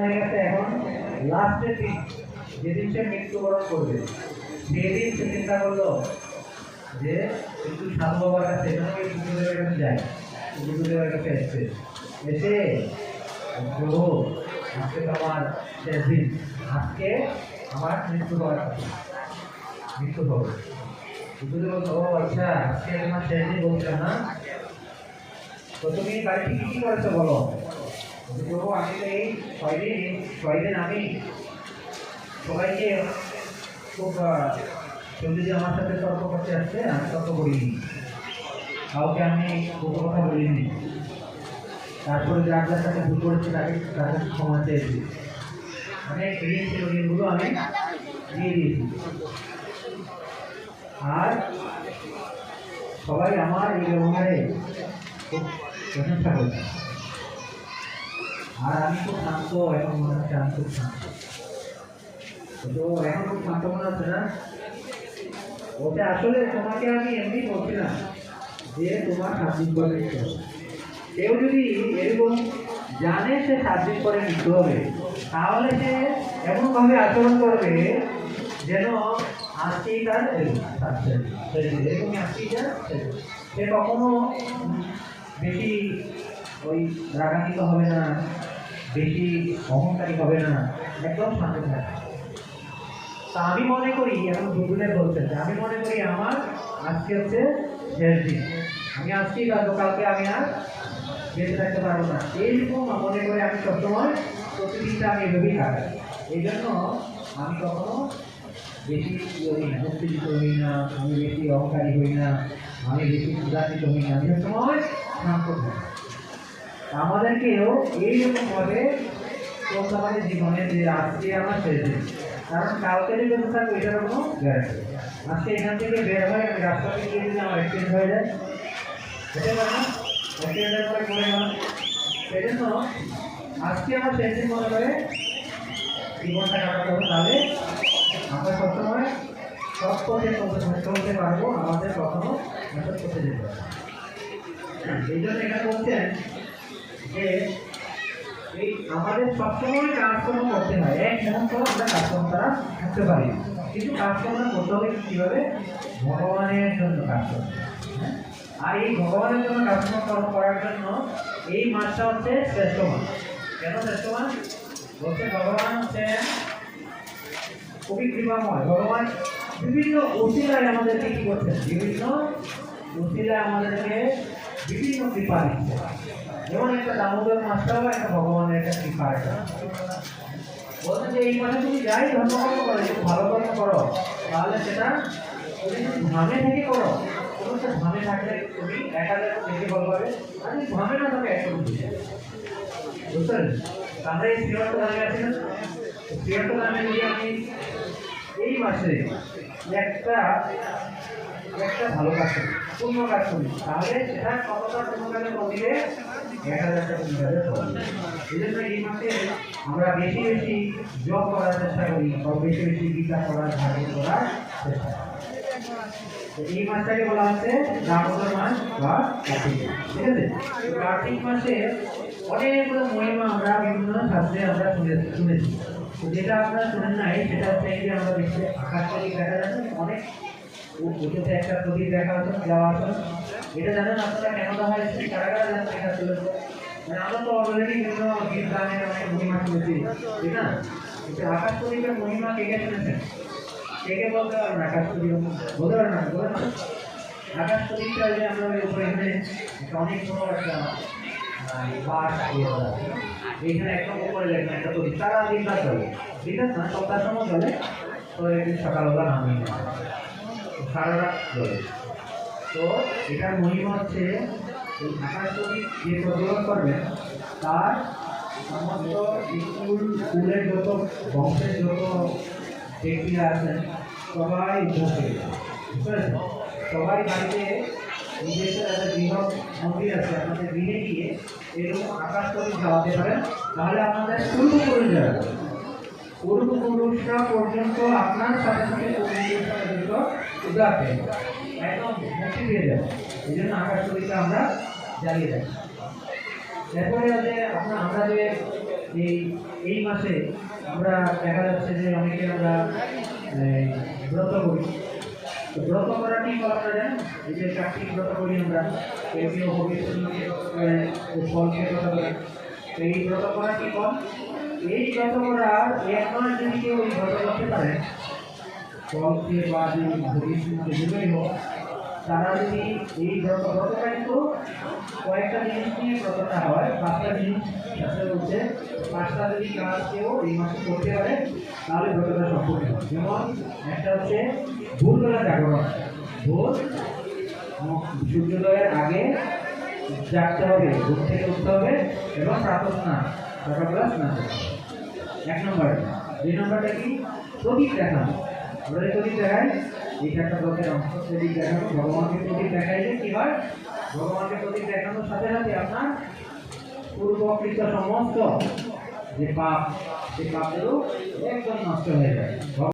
হয়ে গেছে এখন লাস্টের দিন যেদিন সে মৃত্যুবরণ করবে। সেদিন সে চিন্তা করল যে একটু সাধু বাবার কাছে এখানে বুদ্ধদেবের কাছে যায়। বুদ্ধদেবের কাছে এসছে। এসে প্রভু আজকে তো আমার আজকে আমার মৃত্যু হওয়ার মৃত্যু হবে বলছে, ও আচ্ছা আজকে তোমার শেষ বলছে না? তো তুমি বাড়ি থেকে কি করেছ বলো? প্রভু আমি এই ছয় দিন ছয় দিন আমি সবাইকে খুব চন্দ্রজি আমার সাথে তর্ক করতে আসছে আমি তর্ক করিনি কাউকে আমি কোনো কথা বলিনি তারপরে যার যার সাথে ভুল করেছি তাকে তাকে ক্ষমা চেয়েছি মানে ঋণ ছিল ঋণগুলো আমি দিয়ে দিয়েছি আর সবাই আমার এই ব্যবহারে খুব প্রশংসা করছে। আর আমি খুব শান্ত এখন মনে হচ্ছে আমি খুব তো এখন খুব মনে হচ্ছে না ওটা আসলে তোমাকে আমি এমনি বলছি না যে তোমার পরে। কেউ যদি এরকম জানে সে সাত দিন পরে মৃত্যু হবে তাহলে সে এমনভাবে আচরণ করবে যেন আজকেই তার এরকমই আজকেই তার সে কখনো বেশি ওই রাগান্বিত হবে না বেশি অহংকারী হবে না, একদম শান্ত থাকবে তা আমি মনে করি, এখন গুগলে বলছেন আমি মনে করি আমার আজকে হচ্ছে শেষ দিন। আমি আজকেই কালকে কালকে আমি আর বেঁচে থাকতে পারব না। এইরকম মনে করে আমি সবসময় প্রতিদিনটা আমি এভাবেই কাটাই। এই জন্য আমি কখনো বেশি হই না উত্তেজিত হই না, আমি বেশি অহংকারী হই না, আমি বেশি ক্ষুধান্বিত হই না, আমি সবসময় শান্ত থাকি। আমাদেরকেও এইরকমভাবে চলতে হবে জীবনে যে আজকে আমার দিন কারণ কালকে যে বেঁচে থাকব এটার কোনো গ্যারান্টি আজকে এখান থেকে বের হয়ে আমি রাস্তাতে গিয়ে যদি আমার অ্যাক্সিডেন্ট হয়ে যায় করে সেই জন্য আজকে আমার মনে করে জীবনটা আমরা পারব। আমাদের কখনো এই জন্য এটা বলছেন যে এই আমাদের সবসময় কাজকর্ম করতে হয়। এক মুহূর্ত আমরা কাজকর্ম ছাড়া থাকতে পারি কিন্তু কাজকর্ম করতে হবে কীভাবে? ভগবানের জন্য কাজ করতে হ্যাঁ? আর এই ভগবানের জন্য কাজকর্ম করার জন্য এই মাসটা হচ্ছে শ্রেষ্ঠ মাস। কেন শ্রেষ্ঠ মাস? বলছে ভগবান হচ্ছে খুবই কৃপাময়। ভগবান বিভিন্ন অসিলায় আমাদেরকে কি করছেন? বিভিন্ন অসিলায় আমাদেরকে বিভিন্ন কৃপা দিচ্ছে। যেমন একটা দামোদর মাসটাও একটা ভগবানের একটা কৃপা এটা বলছেন যে, এই মাসে তুমি যাই ধর্মকর্ম করো, একটু ভালো কর্ম করো, তাহলে সেটা তুমি ধামে থেকে করো কোনো একটা ধামে থাকলে তুমি এক হাজার দেখে বল পাবে আর যদি ধামে না থাকে একশো বুঝে বুঝতে পারলেন? তা আমরা এই শ্রীরন্ত ধামে আছি না? শ্রীরন্ত ধামে যদি আমি এই মাসে একটা একটা ভালো কাজ করি পূর্ণ কাজ করি তাহলে কতটা এক হাজার টাকা ফল। এই মাসে আমরা বেশি বেশি জব করার চেষ্টা করি বা বেশি বেশি গীতা করার ধারণ করার চেষ্টা এই মাসটাকে বলা হচ্ছে দামোদর মাস বা কার্তিক। ঠিক আছে কার্তিক মাসে অনেকগুলো মহিমা আমরা বিভিন্ন শাস্ত্রে আমরা শুনে শুনেছি যেটা আপনারা শুনেন নাই, সেটা হচ্ছে আমরা দেখছি আকাশ প্রদীপ দেখা যাচ্ছে, অনেক একটা প্রদীপ দেখা হচ্ছে দেওয়া আছে এটা জানেন আপনারা কেন দেওয়া হয়েছে কারা কারা জানেন এটা মানে আমরা তো অলরেডি বিভিন্ন গীত গানের অনেক মহিমা শুনেছি না? কিন্তু আকাশ প্রদীপের মহিমা কে কে শুনেছেন কে কে বলতে পারবেন আকাশ প্রদীপ বলতে পারবেন না। বলেন না? আকাশ প্রদীপটা যে আমরা ওই উপরে এখানে অনেক বড় একটা একদম উপরে দেখবেন একটা প্রদীপ। সারা দিন রাত চলে ঠিক আছে না, সপ্তাহ সময় চলে তো একদিন সকালবেলা নামিয়ে নেওয়া। তো সারা রাত চলে তো এটার মহিমা হচ্ছে এই আকাশ প্রদীপ যে প্রজ্বলন করবেন, তার সমস্ত স্কুল, স্কুলের যত বংশের যত ব্যক্তিরা আছেন, সবাই বুঝতে সবাই বাড়িতে নিজস্ব একটা বৃহৎ মন্দির আছে, আপনাদের গৃহে গিয়ে এরকম আকাশ প্রদীপ জ্বালাতে পারেন, তাহলে আপনাদের পূর্বপুরুষরা পূর্বপুরুষরা পর্যন্ত আপনার সাথে সাথে পূর্বপুরুষরা একদম মুক্তি পেয়ে যাবে। এই জন্য আকাশ প্রদীপটা আমরা জ্বালিয়ে রাখি। এরপরে যে আপনার, আমরা যে এই এই মাসে আমরা দেখা যাচ্ছে যে অনেকে আমরা ব্রত করি। তো ব্রত করা কি ফল জানেন? যে কার্তিক ব্রত করি আমরা কেউ কেউ হবিষ্য ফল খেয়ে কথা বলেন এই ব্রত করা কি ফল? এই ব্রত করার এক মাস যদি কেউ এই ব্রত করতে পারে খেয়ে বা যদি যেগুলোই হোক, তারা যদি এই ব্রতটা কিন্তু কয়েকটা জিনিস নিয়ে ব্রতটা হয়, পাঁচটা জিনিস সাথে বলছে পাঁচটা যদি কাজ কেউ এই মাসে করতে পারে, তাহলে ব্রতটা সম্পূর্ণ হয় যেমন একটা হচ্ছে ভোরবেলা জাগরণ। ভোর, সূর্যোদয়ের আগে জাগতে হবে ঘুম থেকে উঠতে হবে এবং প্রাতঃ স্নান সকালবেলা না এক নম্বরে, দুই নম্বরটা কি? প্রদীপ দেখানো। আমরা যে প্রদীপ দেখাই। এই একটা ব্লকের অংশ প্রদীপ দেখানো। ভগবানকে প্রদীপ দেখাইলে কি হয়? ভগবানকে প্রদীপ দেখানোর সাথে সাথে আপনার পূর্বকৃত সমস্ত যে পাপ সেই পাপগুলো একদম নষ্ট হয়ে যায়।